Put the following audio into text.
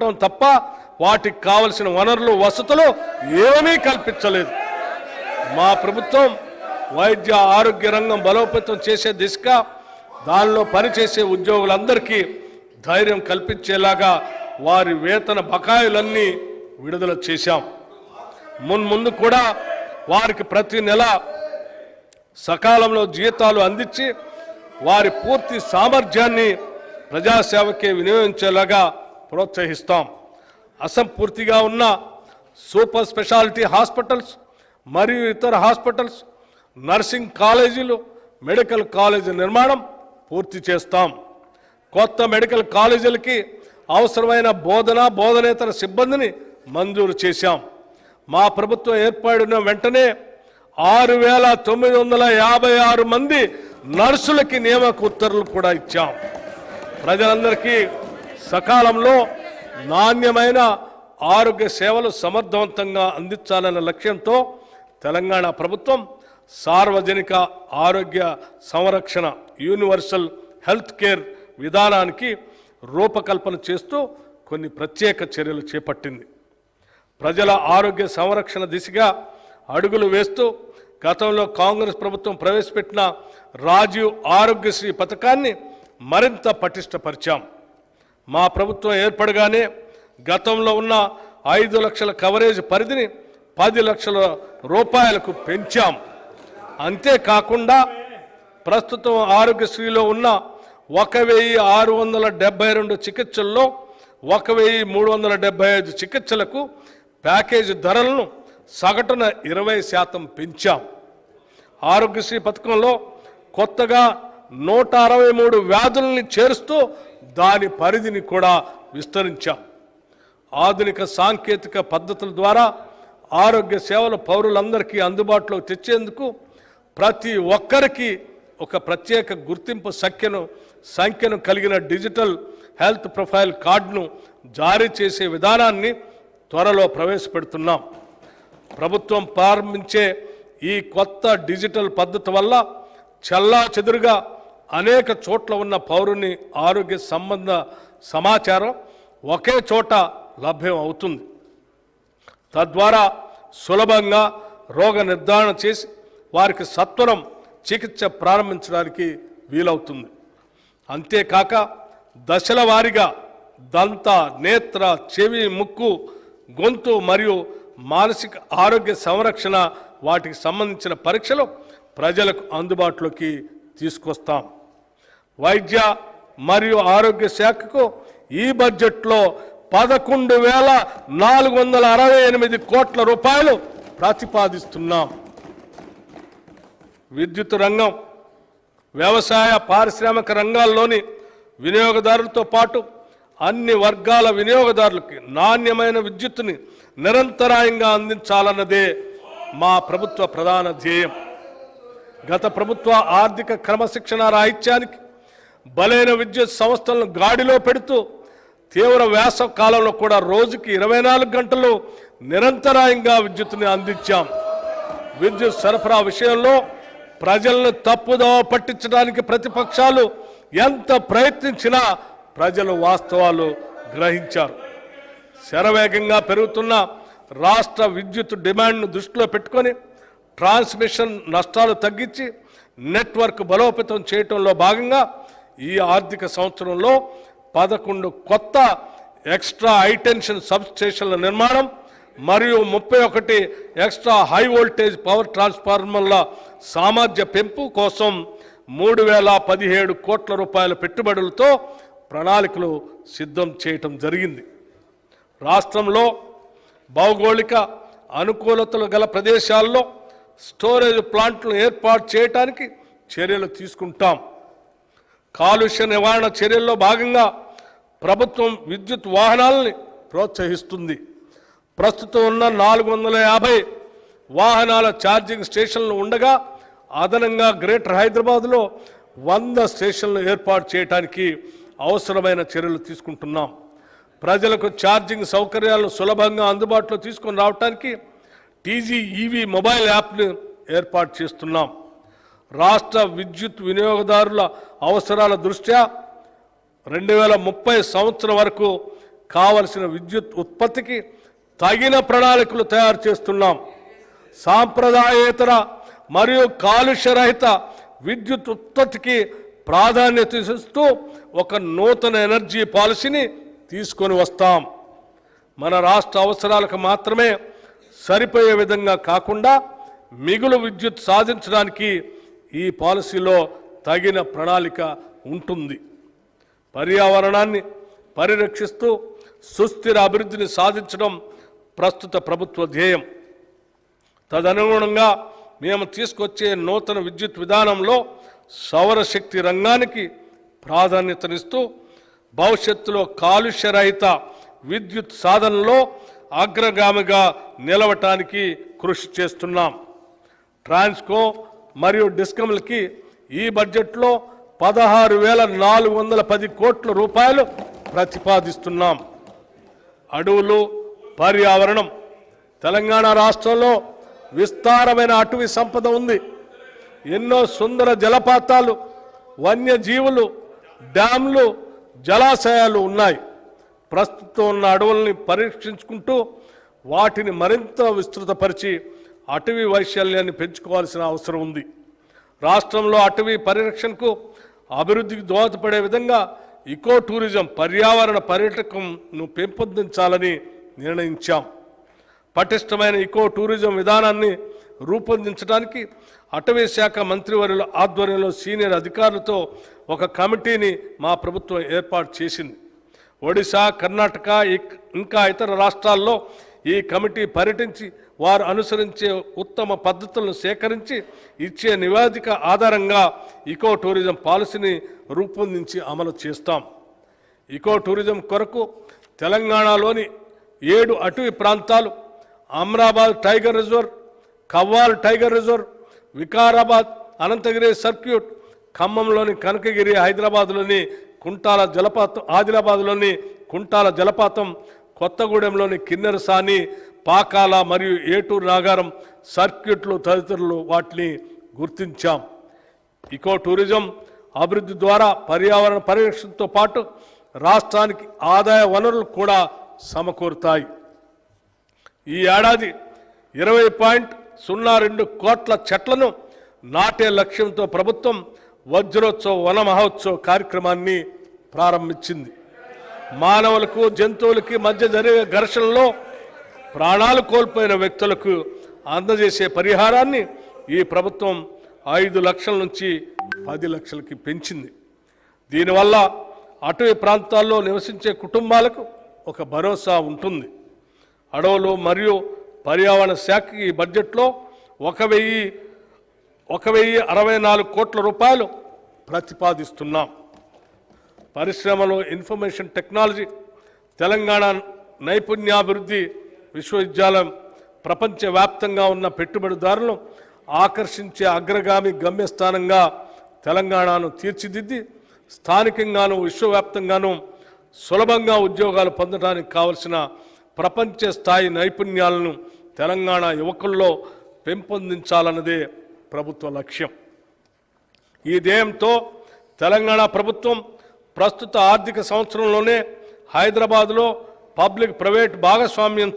చెప్పటం తప్ప వాటికి కావలసిన వనరులు వసతులు ఏమీ కల్పించలేదు. మా ప్రభుత్వం వైద్య ఆరోగ్య రంగం బలోపేతం చేసే దిశగా దానిలో పనిచేసే ఉద్యోగులందరికీ ధైర్యం కల్పించేలాగా వారి వేతన బకాయిలన్నీ విడుదల చేశాం. మున్ముందు కూడా వారికి ప్రతి నెల సకాలంలో జీతాలు అందించి వారి పూర్తి సామర్థ్యాన్ని ప్రజాసేవకే వినియోగించేలాగా ప్రోత్సహిస్తాం. అసంపూర్తిగా ఉన్న సూపర్ స్పెషాలిటీ హాస్పిటల్స్ మరియు ఇతర హాస్పిటల్స్ నర్సింగ్ కాలేజీలు మెడికల్ కాలేజీ నిర్మాణం పూర్తి చేస్తాం. కొత్త మెడికల్ కాలేజీలకి అవసరమైన బోధన బోధనేతర సిబ్బందిని మంజూరు చేశాం. మా ప్రభుత్వం ఏర్పడిన వెంటనే ఆరు వేల తొమ్మిది వందల యాభై ఆరు మంది నర్సులకి నియామక ఉత్తర్వులు కూడా ఇచ్చాం. ప్రజలందరికీ సకాలంలో నాణ్యమైన ఆరోగ్య సేవలు సమర్థవంతంగా అందించాలన్న లక్ష్యంతో తెలంగాణ ప్రభుత్వం సార్వజనిక ఆరోగ్య సంరక్షణ యూనివర్సల్ హెల్త్ కేర్ విధానానికి రూపకల్పన చేస్తూ కొన్ని ప్రత్యేక చర్యలు చేపట్టింది. ప్రజల ఆరోగ్య సంరక్షణ దిశగా అడుగులు వేస్తూ గతంలో కాంగ్రెస్ ప్రభుత్వం ప్రవేశపెట్టిన రాజీవ్ ఆరోగ్యశ్రీ పథకాన్ని మరింత పటిష్టపరిచాం. మా ప్రభుత్వం ఏర్పడగానే గతంలో ఉన్న ఐదు లక్షల కవరేజ్ పరిధిని పది లక్షల రూపాయలకు పెంచాం. అంతేకాకుండా ప్రస్తుతం ఆరోగ్యశ్రీలో ఉన్న ఒక వెయ్యి ఆరు వందల డెబ్బై రెండు చికిత్సల్లో ఒక వెయ్యి మూడు వందల డెబ్బై ఐదు చికిత్సలకు ప్యాకేజీ ధరలను సగటున ఇరవై శాతం పెంచాం. ఆరోగ్యశ్రీ పథకంలో కొత్తగా నూట అరవై మూడు వ్యాధుల్ని చేరుస్తూ దాని పరిధిని కూడా విస్తరించాం. ఆధునిక సాంకేతిక పద్ధతుల ద్వారా ఆరోగ్య సేవలు పౌరులందరికీ అందుబాటులో తెచ్చేందుకు ప్రతి ఒక్కరికి ఒక ప్రత్యేక గుర్తింపు సంఖ్యను సంఖ్యను కలిగిన డిజిటల్ హెల్త్ ప్రొఫైల్ కార్డును జారీ చేసే విధానాన్ని త్వరలో ప్రవేశపెడుతున్నాం. ప్రభుత్వం ప్రారంభించే ఈ కొత్త డిజిటల్ పద్ధతి వల్ల చల్లా చెదురుగా అనేక చోట్ల ఉన్న పౌరుని ఆరోగ్య సంబంధ సమాచారం ఒకే చోట లభ్యం అవుతుంది. తద్వారా సులభంగా రోగ నిర్ధారణ చేసి వారికి సత్వరం చికిత్స ప్రారంభించడానికి వీలవుతుంది. అంతేకాక దశల వారీగా దంత నేత్ర చెవి ముక్కు గొంతు మరియు మానసిక ఆరోగ్య సంరక్షణ వాటికి సంబంధించిన పరీక్షలు ప్రజలకు అందుబాటులోకి తీసుకొస్తాం. వైద్య మరియు ఆరోగ్య శాఖకు ఈ బడ్జెట్లో పదకొండు వేల నాలుగు వందల అరవై ఎనిమిది కోట్ల రూపాయలు ప్రతిపాదిస్తున్నాం. విద్యుత్ రంగం వ్యవసాయ పారిశ్రామిక రంగాల్లోని వినియోగదారులతో పాటు అన్ని వర్గాల వినియోగదారులకి నాణ్యమైన విద్యుత్తుని నిరంతరాయంగా అందించాలన్నదే మా ప్రభుత్వ ప్రధాన ధ్యేయం. గత ప్రభుత్వ ఆర్థిక క్రమశిక్షణ రాహిత్యానికి బలైన విద్యుత్ సంస్థలను గాడిలో పెడుతూ తీవ్ర వేసవ కాలంలో కూడా రోజుకి ఇరవై నాలుగు గంటలు నిరంతరాయంగా విద్యుత్తుని అందించాం. విద్యుత్ సరఫరా విషయంలో ప్రజలను తప్పుదోవ పట్టించడానికి ప్రతిపక్షాలు ఎంత ప్రయత్నించినా ప్రజలు వాస్తవాలు గ్రహించారు. శరవేగంగా పెరుగుతున్న రాష్ట్ర విద్యుత్ డిమాండ్ను దృష్టిలో పెట్టుకొని ట్రాన్స్మిషన్ నష్టాలు తగ్గించి నెట్వర్క్ బలోపేతం చేయటంలో భాగంగా ఈ ఆర్థిక సంవత్సరంలో పదకొండు కొత్త ఎక్స్ట్రా హైటెన్షన్ సబ్ స్టేషన్ల నిర్మాణం మరియు ముప్పై ఒకటి ఎక్స్ట్రా హై వోల్టేజ్ పవర్ ట్రాన్స్ఫార్మర్ల సామర్థ్య పెంపు కోసం మూడు వేల పదిహేడు కోట్ల రూపాయల పెట్టుబడులతో ప్రణాళికలు సిద్ధం చేయటం జరిగింది. రాష్ట్రంలో భౌగోళిక అనుకూలతలు గల ప్రదేశాల్లో స్టోరేజ్ ప్లాంట్లు ఏర్పాటు చేయటానికి చర్యలు తీసుకుంటాం. కాలుష్య నివారణ చర్యల్లో భాగంగా ప్రభుత్వం విద్యుత్ వాహనాలని ప్రోత్సహిస్తుంది. ప్రస్తుతం ఉన్న నాలుగు వందల యాభై వాహనాల ఛార్జింగ్ స్టేషన్లు ఉండగా అదనంగా గ్రేటర్ హైదరాబాద్లో వంద స్టేషన్లు ఏర్పాటు చేయడానికి అవసరమైన చర్యలు తీసుకుంటున్నాం. ప్రజలకు ఛార్జింగ్ సౌకర్యాలను సులభంగా అందుబాటులో తీసుకొని రావడానికి టీజీ ఈవీ మొబైల్ యాప్ను ఏర్పాటు చేస్తున్నాం. రాష్ట్ర విద్యుత్ వినియోగదారుల అవసరాల దృష్ట్యా రెండు వేల ముప్పై సంవత్సరం వరకు కావలసిన విద్యుత్ ఉత్పత్తికి తగిన ప్రణాళికలు తయారు చేస్తున్నాం. సాంప్రదాయేతర మరియు కాలుష్యరహిత విద్యుత్ ఉత్పత్తికి ప్రాధాన్యత ఇస్తూ ఒక నూతన ఎనర్జీ పాలసీని తీసుకొని వస్తాం. మన రాష్ట్ర అవసరాలకు మాత్రమే సరిపోయే విధంగా కాకుండా మిగులు విద్యుత్ సాధించడానికి ఈ పాలసీలో తగిన ప్రణాళిక ఉంటుంది. పర్యావరణాన్ని పరిరక్షిస్తూ సుస్థిర అభివృద్ధిని సాధించడం ప్రస్తుత ప్రభుత్వ ధ్యేయం. తదనుగుణంగా మేము తీసుకొచ్చే నూతన విద్యుత్ విధానంలో సౌరశక్తి రంగానికి ప్రాధాన్యతనిస్తూ భవిష్యత్తులో కాలుష్యరహిత విద్యుత్ సాధనలో అగ్రగామిగా నిలవటానికి కృషి చేస్తున్నాం. ట్రాన్స్కో మరియు డిస్కమ్లకి ఈ బడ్జెట్లో పదహారు వేల నాలుగు వందల పది కోట్ల రూపాయలు ప్రతిపాదిస్తున్నాం. అడవులు పర్యావరణం. తెలంగాణ రాష్ట్రంలో విస్తారమైన అటవీ సంపద ఉంది. ఎన్నో సుందర జలపాతాలు వన్యజీవులు డ్యాంలు జలాశయాలు ఉన్నాయి. ప్రస్తుతం ఉన్న అడవుల్ని పరీక్షించుకుంటూ వాటిని మరింత విస్తృతపరిచి అటవీ వైశాల్యాన్ని పెంచుకోవాల్సిన అవసరం ఉంది. రాష్ట్రంలో అటవీ పరిరక్షణకు అభివృద్ధికి దోహదపడే విధంగా ఇకో టూరిజం పర్యావరణ పర్యాటకంను పెంపొందించాలని నిర్ణయించాం. పటిష్టమైన ఇకో టూరిజం విధానాన్ని రూపొందించడానికి అటవీ శాఖ మంత్రివర్యుల ఆధ్వర్యంలో సీనియర్ అధికారులతో ఒక కమిటీని మా ప్రభుత్వం ఏర్పాటు చేసింది. ఒడిశా కర్ణాటక ఇక్- ఇంకా ఇతర రాష్ట్రాల్లో ఈ కమిటీ పర్యటించి వారు అనుసరించే ఉత్తమ పద్ధతులను సేకరించి ఇచ్చే నివేదిక ఆధారంగా ఇకో టూరిజం పాలసీని రూపొందించి అమలు చేస్తాం. ఇకో టూరిజం కొరకు తెలంగాణలోని ఏడు అటవీ ప్రాంతాలు Amrabad tiger reserve Kawal tiger reserve Vikarabad Ananthagiri circuit ఖమ్మంలోని Kanakagiri హైదరాబాద్లోని కుంటాల జలపాతం ఆదిలాబాద్లోని కుంటాల జలపాతం కొత్తగూడెంలోని కిన్నెరసాని పాకాల మరియు ఏటూరు నాగారం సర్క్యూట్లు తదితరులు వాటిని గుర్తించాం. ఇకో టూరిజం అభివృద్ధి ద్వారా పర్యావరణ పరిరక్షణతో పాటు రాష్ట్రానికి ఆదాయ వనరులు కూడా సమకూరుతాయి. ఈ ఏడాది ఇరవై పాయింట్ సున్నా రెండు కోట్ల చెట్లను నాటే లక్ష్యంతో ప్రభుత్వం వజ్రోత్సవ వన మహోత్సవ కార్యక్రమాన్ని ప్రారంభించింది. మానవులకు జంతువులకి మధ్య జరిగే ఘర్షణలో ప్రాణాలు కోల్పోయిన వ్యక్తులకు అందజేసే పరిహారాన్ని ఈ ప్రభుత్వం ఐదు లక్షల నుంచి పది లక్షలకి పెంచింది. దీనివల్ల అటవీ ప్రాంతాల్లో నివసించే కుటుంబాలకు ఒక భరోసా ఉంటుంది. అడవులు మరియు పర్యావరణ శాఖకి ఈ బడ్జెట్లో ఒక వెయ్యి ఒక వెయ్యి అరవై నాలుగు కోట్ల రూపాయలు ప్రతిపాదిస్తున్నాం. పరిశ్రమలు ఇన్ఫర్మేషన్ టెక్నాలజీ తెలంగాణ నైపుణ్యాభివృద్ధి విశ్వవిద్యాలయం ప్రపంచవ్యాప్తంగా ఉన్న పెట్టుబడిదారులను ఆకర్షించే అగ్రగామి గమ్యస్థానంగా తెలంగాణను తీర్చిదిద్ది స్థానికంగాను విశ్వవ్యాప్తంగాను సులభంగా ఉద్యోగాలు పొందడానికి కావలసిన ప్రపంచ స్థాయి నైపుణ్యాలను తెలంగాణ యువకుల్లో పెంపొందించాలన్నదే ప్రభుత్వ లక్ష్యం. ఈ ధ్యేయంతో తెలంగాణ ప్రభుత్వం ప్రస్తుత ఆర్థిక సంవత్సరంలోనే హైదరాబాద్లో పబ్లిక్ ప్రైవేట్ భాగస్వామ్యం